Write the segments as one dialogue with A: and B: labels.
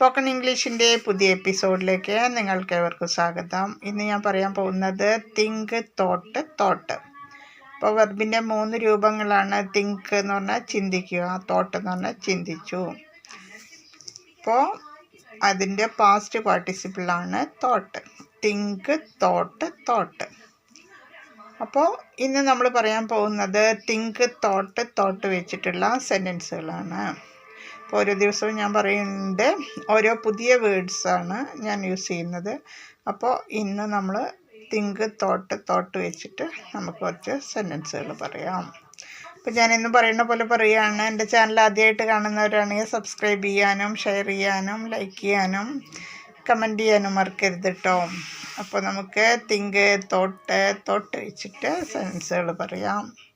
A: Spoken ഇംഗ്ലീഷിന്റെ പുതിയ എപ്പിസോഡിലേക്ക് നിങ്ങൾക്ക് ഏവർക്കും സ്വാഗതം. ഇന്ന് ഞാൻ പറയാൻ പോകുന്നത് തിങ്ക് തോട്ട് തോട്ട് അപ്പോൾ വെർബിന്റെ മൂന്ന് രൂപങ്ങളാണ് തിങ്ക് എന്ന് പറഞ്ഞാൽ ചിന്തിക്കുക തോട്ട് എന്ന് പറഞ്ഞാൽ ചിന്തിച്ചു. അപ്പോൾ അതിന്റെ പാസ്റ്റ് പാർട്ടിസിപ്പിളാണ് തോട്ട് തിങ്ക് തോട്ട് തോട്ട് അപ്പോൾ ഇന്ന് നമ്മൾ പറയാൻ പോകുന്നത് തിങ്ക് തോട്ട് തോട്ട് വെച്ചിട്ടുള്ള സെന്റൻസുകളാണ് ഓരോ ദിവസവും ഞാൻ പറയുന്നുണ്ട്. ഓരോ പുതിയ വേർഡ്സാണ് ഞാൻ യൂസ് ചെയ്യുന്നത്. അപ്പോൾ ഇന്ന് നമ്മൾ തിങ്ക് തോട്ട് തോട്ട് വെച്ചിട്ട് നമുക്ക് കുറച്ച് സെന്റൻസുകൾ പറയാം. അപ്പോൾ ഞാൻ ഇന്ന് പറയുന്ന പോലെ പറയുകയാണ്. എന്റെ ചാനൽ ആദ്യമായിട്ട് കാണുന്നവരാണെങ്കിൽ സബ്സ്ക്രൈബ് ചെയ്യാനും ഷെയർ ചെയ്യാനും ലൈക്ക് ചെയ്യാനും കമന്റ് ചെയ്യാനും മറക്കരുത് കേട്ടോ അപ്പോൾ നമുക്ക് തിങ്ക് തോട്ട് തോട്ട് വെച്ചിട്ട് സെൻസുകൾ പറയാം.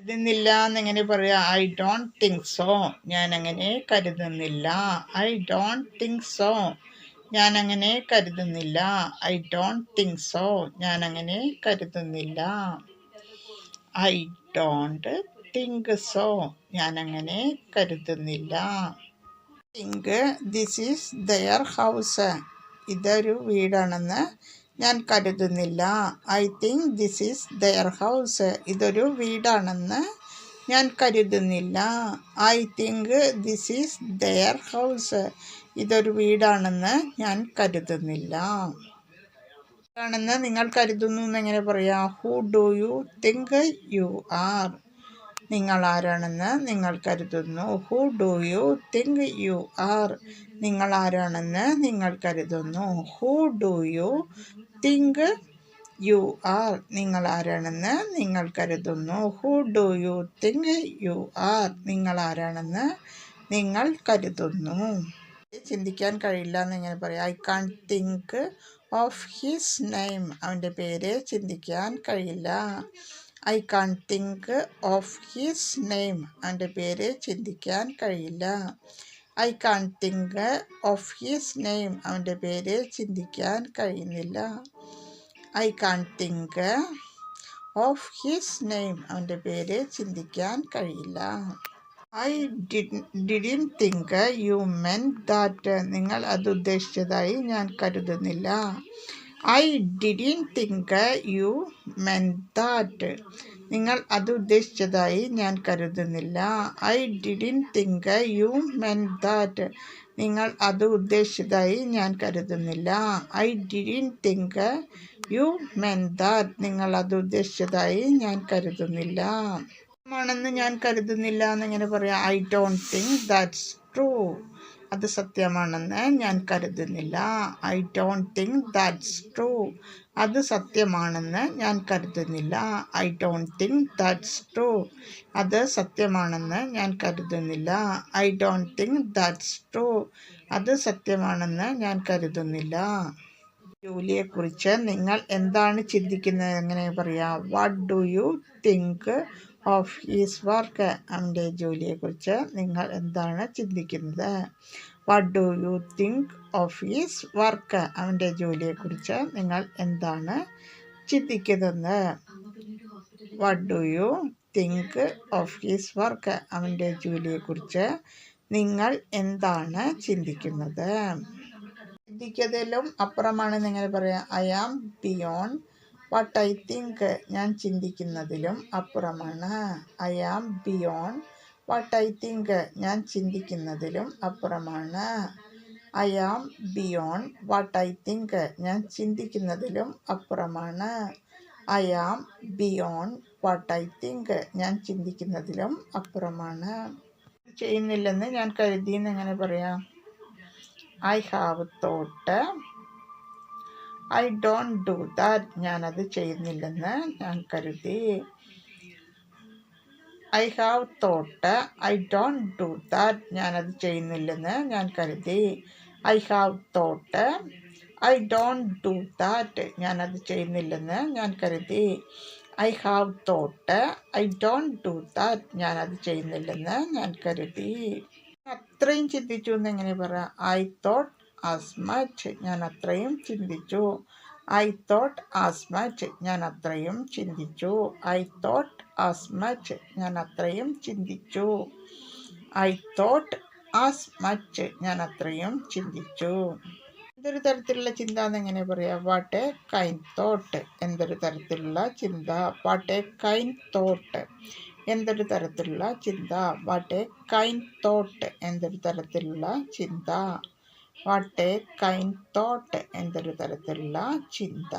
A: കരുതുന്നില്ല എന്നെങ്ങനെ പറയാം ഐ ഡോണ്ട് തിങ്ക് സോ ഞാൻ അങ്ങനെ കരുതുന്നില്ല. ഐ ഡോണ്ട് തിങ്ക് സോ ഞാൻ അങ്ങനെ കരുതുന്നില്ല. ഐ ഡോണ്ട് തിങ്ക് സോ ഞാൻ അങ്ങനെ കരുതുന്നില്ല. ഐ ഡോണ്ട് തിങ്ക് സോ ഞാൻ അങ്ങനെ കരുതുന്നില്ല think this is their house ഇതൊരു വീടാണെന്ന് ഞാൻ കരുതുന്നില്ല. I think this is their house ഇതൊരു വീടാണെന്ന് ഞാൻ കരുതുന്നില്ല. I think this is their house ഇതൊരു വീടാണെന്ന് ഞാൻ കരുതുന്നില്ല. ആണെന്ന് നിങ്ങൾ കരുതുന്നു എന്നെങ്ങനെ പറയാം? Who do you think you are നിങ്ങൾ ആരാണെന്ന് നിങ്ങൾ കരുതുന്നു. Who do you think you are നിങ്ങൾ ആരാണെന്ന് നിങ്ങൾ കരുതുന്നു. Who do you think you are നിങ്ങൾ ആരാണെന്ന് നിങ്ങൾ കരുതുന്നു. Who do you think you are നിങ്ങൾ ആരാണെന്ന് നിങ്ങൾ കരുതുന്നു. ചിന്തിക്കാൻ കഴിയില്ല എന്ന് എങ്ങനെ പറയാം. I can't think of his name അവന്റെ പേര് ചിന്തിക്കാൻ കഴിയില്ല. I can't think of his name അവന്റെ പേര് ചിന്തിക്കാൻ കഴിയില്ല. I can't think of his name അവന്റെ പേര് ചിന്തിക്കാൻ കഴിയുന്നില്ല. I can't think of his name അവന്റെ പേര് ചിന്തിക്കാൻ കഴിയില്ല. I didn't think you meant that നിങ്ങൾ അത് ഉദ്ദേശിച്ചതായി ഞാൻ കരുതുന്നില്ല. I didn't think you meant that നിങ്ങൾ അത് ഉദ്ദേശിച്ചതായി ഞാൻ കരുതുന്നില്ല. I didn't think you meant that നിങ്ങൾ അത് ഉദ്ദേശിച്ചതായി ഞാൻ കരുതുന്നില്ല. I didn't think you meant that നിങ്ങൾ അത് ഉദ്ദേശിച്ചതായി ഞാൻ കരുതുന്നില്ല. ആണെന്ന് ഞാൻ കരുതുന്നില്ല എന്നിങ്ങനെ പറയാം. I don't think that's true അത് സത്യമാണെന്ന് ഞാൻ കരുതുന്നില്ല. I don't think that's true അത് സത്യമാണെന്ന് ഞാൻ കരുതുന്നില്ല. I don't think that's true അത് സത്യമാണെന്ന് ഞാൻ കരുതുന്നില്ല. I don't think that's true അത് സത്യമാണെന്ന് ഞാൻ കരുതുന്നില്ല. ജോലിയെക്കുറിച്ച് നിങ്ങൾ എന്താണ് ചിന്തിക്കുന്നത്? എങ്ങനെ പറയാം? What do you think of his work അവന്റെ ജോലിയെക്കുറിച്ച് നിങ്ങൾ എന്താണ് ചിന്തിക്കുന്നത്? What do you think of his work അവന്റെ ജോലിയെക്കുറിച്ച് നിങ്ങൾ എന്താണ് ചിന്തിക്കുന്നത് what do you think of his work അവന്റെ ജോലിയെക്കുറിച്ച് നിങ്ങൾ എന്താണ് ചിന്തിക്കുന്നത്? ചിന്തിക്കതിലും അപ്പുറമാണ് നിങ്ങൾ പറയാം I am beyond what I think ഞാൻ ചിന്തിക്കുന്നതിലും അപ്പുറമാണ്. I am beyond what I think ഞാൻ ചിന്തിക്കുന്നതിലും അപ്പുറമാണ്. I am beyond what I think ഞാൻ ചിന്തിക്കുന്നതിലും അപ്പുറമാണ്. I am beyond what I think ഞാൻ ചിന്തിക്കുന്നതിലും അപ്പുറമാണ്. ചെയ്യുന്നില്ലെന്ന് ഞാൻ കരുതിയെന്ന് എങ്ങനെ പറയാം? I have thought I don't do that ഞാനത് ചെയ്യുന്നില്ലെന്ന് ഞാൻ കരുതി. I have thought I don't do that ഞാനത് ചെയ്യുന്നില്ലെന്ന് ഞാൻ കരുതി. I have thought I don't do that ഞാനത് ചെയ്യുന്നില്ലെന്ന് ഞാൻ കരുതി. I have thought I don't do that ഞാനത് ചെയ്യുന്നില്ലെന്ന് ഞാൻ കരുതി. അത്രയും ചിന്തിച്ചു എന്ന് എങ്ങനെ പറയാം? ഐ തോട്ട് ആസ് മച്ച് ഞാൻ അത്രയും ചിന്തിച്ചു. ഐ തോട്ട് ആസ് മച്ച് ഞാൻ അത്രയും ചിന്തിച്ചു. ഐ തോട്ട് ആസ് മച്ച് ഞാൻ അത്രയും ചിന്തിച്ചു. ഐ തോട്ട് ആസ് മച്ച് ഞാൻ അത്രയും ചിന്തിച്ചു. എന്തൊരു തരത്തിലുള്ള ചിന്ത എന്നെങ്ങനെ പറയാം? വാട്ട് എ കൈൻ തോട്ട് എന്തൊരു തരത്തിലുള്ള ചിന്ത? വാട്ട് എ കൈൻ തോട്ട് എന്തൊരു തരത്തിലുള്ള ചിന്ത? വാട്ട് എ കൈൻ തോട്ട് എന്തൊരു തരത്തിലുള്ള ചിന്ത? വാട്ട് എ കൈൻഡ് തോട്ട് എന്തൊരു തരത്തിലുള്ള ചിന്ത.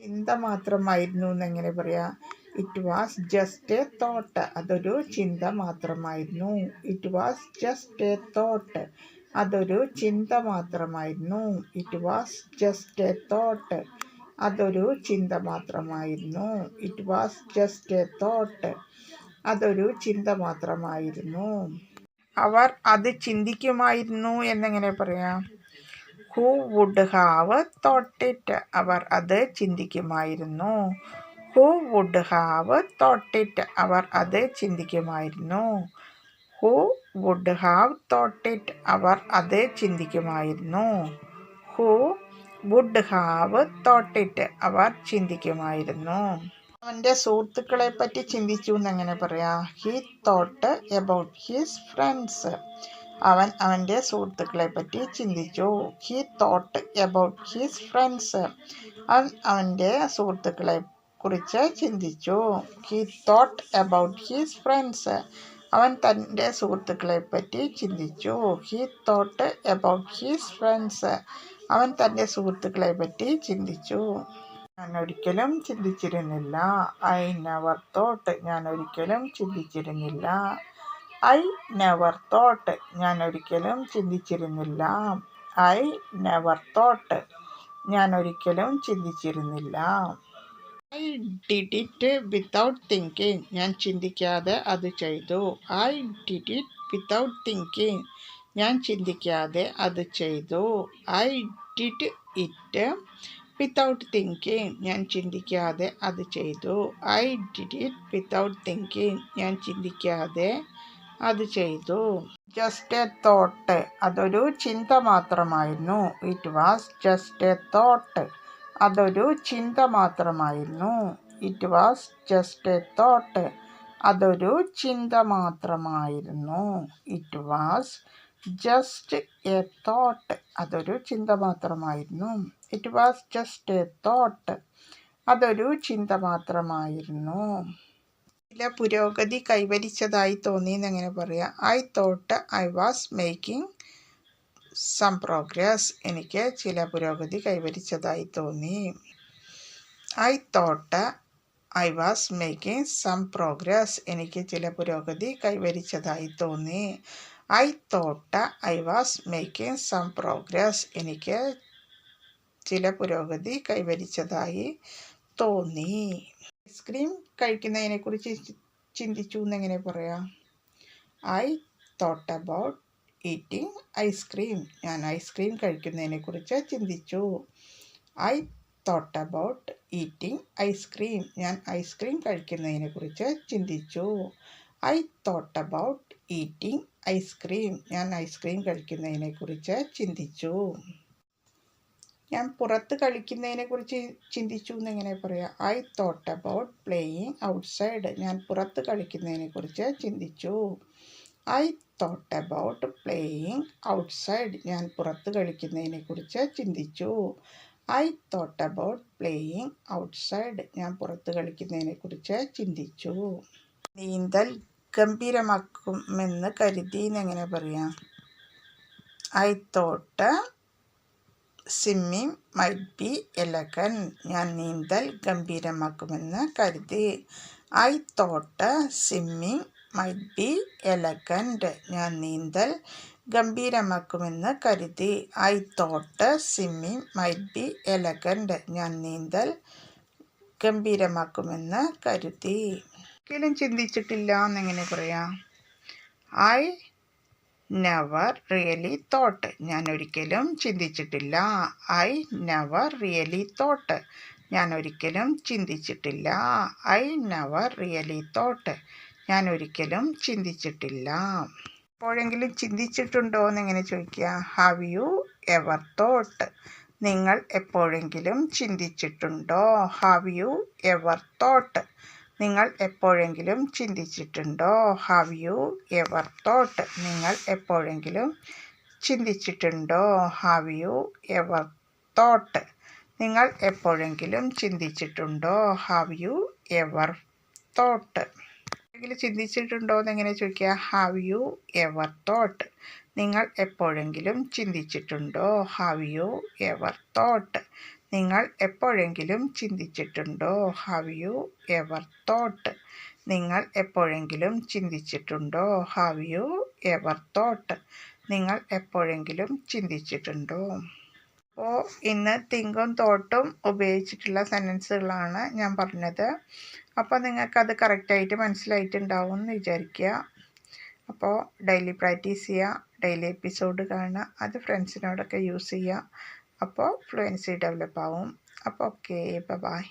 A: ചിന്ത മാത്രമായിരുന്നു എന്നെങ്ങനെ പറയാ? It was just a thought അതൊരു ചിന്ത മാത്രമായിരുന്നു. It was just a thought അതൊരു ചിന്ത മാത്രമായിരുന്നു. It was just a thought അതൊരു ചിന്ത മാത്രമായിരുന്നു. It was just a thought അതൊരു ചിന്ത മാത്രമായിരുന്നു. അവർ അത് ചിന്തിക്കുമായിരുന്നു എന്നെങ്ങനെ പറയാം? Who would have thought it അവർ അത് ചിന്തിക്കുമായിരുന്നു. Who would have thought it അവർ അത് ചിന്തിക്കുമായിരുന്നു. Who would have thought it അവർ അത് ചിന്തിക്കുമായിരുന്നു. Who would have thought it അവർ ചിന്തിക്കുമായിരുന്നു. അവന്റെ സുഹൃത്തുക്കളെപ്പറ്റി ചിന്തിച്ചു എന്നങ്ങനെ പറയാം. He thought about his friends അവൻ അവന്റെ സുഹൃത്തുക്കളെ പറ്റി ചിന്തിച്ചു. He thought about his friends അവൻ അവന്റെ സുഹൃത്തുക്കളെ കുറിച്ച് ചിന്തിച്ചു. He thought about his friends അവൻ തന്റെ സുഹൃത്തുക്കളെ പറ്റി ചിന്തിച്ചു. He thought about his friends അവൻ തന്റെ സുഹൃത്തുക്കളെ പറ്റി ചിന്തിച്ചു. ഞാൻ ഒരിക്കലും ചിന്തിച്ചിരുന്നില്ല. ഐ നെവർ തോട്ട് ഞാൻ ഒരിക്കലും ചിന്തിച്ചിരുന്നില്ല. ഐ നെവർ തോട്ട് ഞാൻ ഒരിക്കലും ചിന്തിച്ചിരുന്നില്ല. ഐ നെവർ തോട്ട് ഞാൻ ഒരിക്കലും ചിന്തിച്ചിരുന്നില്ല. I did it without thinking ഞാൻ ചിന്തിക്കാതെ അത് ചെയ്തു. I did it without thinking ഞാൻ ചിന്തിക്കാതെ അത് ചെയ്തു. I did it without thinking ഞാൻ ചിന്തിക്കാതെ അത് ചെയ്തു. I did it without thinking ഞാൻ ചിന്തിക്കാതെ അത് ചെയ്തു. ജസ്റ്റ് എ തോട്ട് അതൊരു ചിന്ത മാത്രമായിരുന്നു. It was just a thought അതൊരു ചിന്ത മാത്രമായിരുന്നു. It was just a thought അതൊരു ചിന്ത മാത്രമായിരുന്നു. It was just a thought അതൊരു ചിന്ത മാത്രമായിരുന്നു. It was just a thought അതൊരു ചിന്ത മാത്രമായിരുന്നു. ചില പുരോഗതി കൈവരിച്ചതായി തോന്നി എന്നെങ്ങനെ പറയാം? I thought I was making some progress എനിക്ക് ചില പുരോഗതി കൈവരിച്ചതായി തോന്നി. I thought I was making some progress എനിക്ക് ചില പുരോഗതി കൈവരിച്ചതായി തോന്നി. I thought I was making some progress. എനിക്ക് ചില പുരോഗതി കൈവരിച്ചതായി തോന്നി. ഐസ്ക്രീം കഴിക്കുന്നതിനെക്കുറിച്ച് ചിന്തിച്ചു എന്നെങ്ങനെ പറയാം? I thought about eating ice cream ഞാൻ ഐസ്ക്രീം കഴിക്കുന്നതിനെക്കുറിച്ച് ചിന്തിച്ചു. I thought about eating ice cream ഞാൻ ഐസ്ക്രീം കഴിക്കുന്നതിനെക്കുറിച്ച് ചിന്തിച്ചു. I thought about eating ice cream ഞാൻ ഐസ്ക്രീം കഴിക്കുന്നതിനെക്കുറിച്ച് ചിന്തിച്ചു. ഞാൻ പുറത്ത് കളിക്കുന്നതിനെക്കുറിച്ച് ചിന്തിച്ചു എന്നെങ്ങനെ പറയാം I thought about playing outside ഞാൻ പുറത്ത് കളിക്കുന്നതിനെക്കുറിച്ച് ചിന്തിച്ചു. I thought about playing outside ഞാൻ പുറത്ത് കളിക്കുന്നതിനെക്കുറിച്ച് ചിന്തിച്ചു. I thought about playing outside ഞാൻ പുറത്ത് കളിക്കുന്നതിനെക്കുറിച്ച് ചിന്തിച്ചു. നീന്തൽ ഗംഭീരമാക്കുമെന്ന് കരുതി എന്നെങ്ങനെ പറയാം? I thought swimming might be elegant ഞാൻ നീന്തൽ ഗംഭീരമാക്കുമെന്ന് കരുതി. I thought swimming might be elegant ഞാൻ നീന്തൽ ഗംഭീരമാക്കുമെന്ന് കരുതി. I thought swimming might be elegant ഞാൻ നീന്തൽ ഗംഭീരമാക്കുമെന്ന് കരുതി. ഒരിക്കലും ചിന്തിച്ചിട്ടില്ല എന്നെങ്ങനെ പറയാം? ഐ നെവർ റിയലി തോട്ട് ഞാൻ ഒരിക്കലും ചിന്തിച്ചിട്ടില്ല. ഐ നെവർ റിയലി തോട്ട് ഞാൻ ഒരിക്കലും ചിന്തിച്ചിട്ടില്ല. ഐ നെവർ റിയലി തോട്ട് ഞാൻ ഒരിക്കലും ചിന്തിച്ചിട്ടില്ല. എപ്പോഴെങ്കിലും ചിന്തിച്ചിട്ടുണ്ടോ എന്നിങ്ങനെ ചോദിക്കുക ഹാവ് യു എവർ തോട്ട് നിങ്ങൾ എപ്പോഴെങ്കിലും ചിന്തിച്ചിട്ടുണ്ടോ? ഹാവ് യു എവർ തോട്ട് നിങ്ങൾ എപ്പോഴെങ്കിലും ചിന്തിച്ചിട്ടുണ്ടോ? ഹാവ് യു എവർ തോട്ട് നിങ്ങൾ എപ്പോഴെങ്കിലും ചിന്തിച്ചിട്ടുണ്ടോ? ഹാവ് യു എവർ തോട്ട് നിങ്ങൾ എപ്പോഴെങ്കിലും ചിന്തിച്ചിട്ടുണ്ടോ? ഹാവ് യു എവർ തോട്ട് എപ്പോഴെങ്കിലും ചിന്തിച്ചിട്ടുണ്ടോ എന്ന് എങ്ങനെ ചോദിക്കുക. ഹാവ് യു എവർ തോട്ട് നിങ്ങൾ എപ്പോഴെങ്കിലും ചിന്തിച്ചിട്ടുണ്ടോ? ഹാവ് യു എവർ തോട്ട് നിങ്ങൾ എപ്പോഴെങ്കിലും ചിന്തിച്ചിട്ടുണ്ടോ? ഹാവ് യു എവർ തോട്ട് നിങ്ങൾ എപ്പോഴെങ്കിലും ചിന്തിച്ചിട്ടുണ്ടോ? ഹാവ് യു എവർ തോട്ട് നിങ്ങൾ എപ്പോഴെങ്കിലും ചിന്തിച്ചിട്ടുണ്ടോ? അപ്പോൾ ഇന്ന് തിങ്കും തോട്ടും ഉപയോഗിച്ചിട്ടുള്ള സെന്റൻസുകളാണ് ഞാൻ പറഞ്ഞത്. അപ്പോൾ നിങ്ങൾക്കത് കറക്റ്റായിട്ട് മനസ്സിലായിട്ടുണ്ടാവും എന്ന് വിചാരിക്കുക. അപ്പോൾ ഡെയിലി പ്രാക്ടീസ് ചെയ്യുക ഡെയിലി എപ്പിസോഡ് കാണുക അത് ഫ്രണ്ട്സിനോടൊക്കെ യൂസ് ചെയ്യുക. അപ്പോൾ ഫ്ലുവൻസി ഡെവലപ്പ് ആവും അപ്പോൾ ഓക്കെ ബൈ.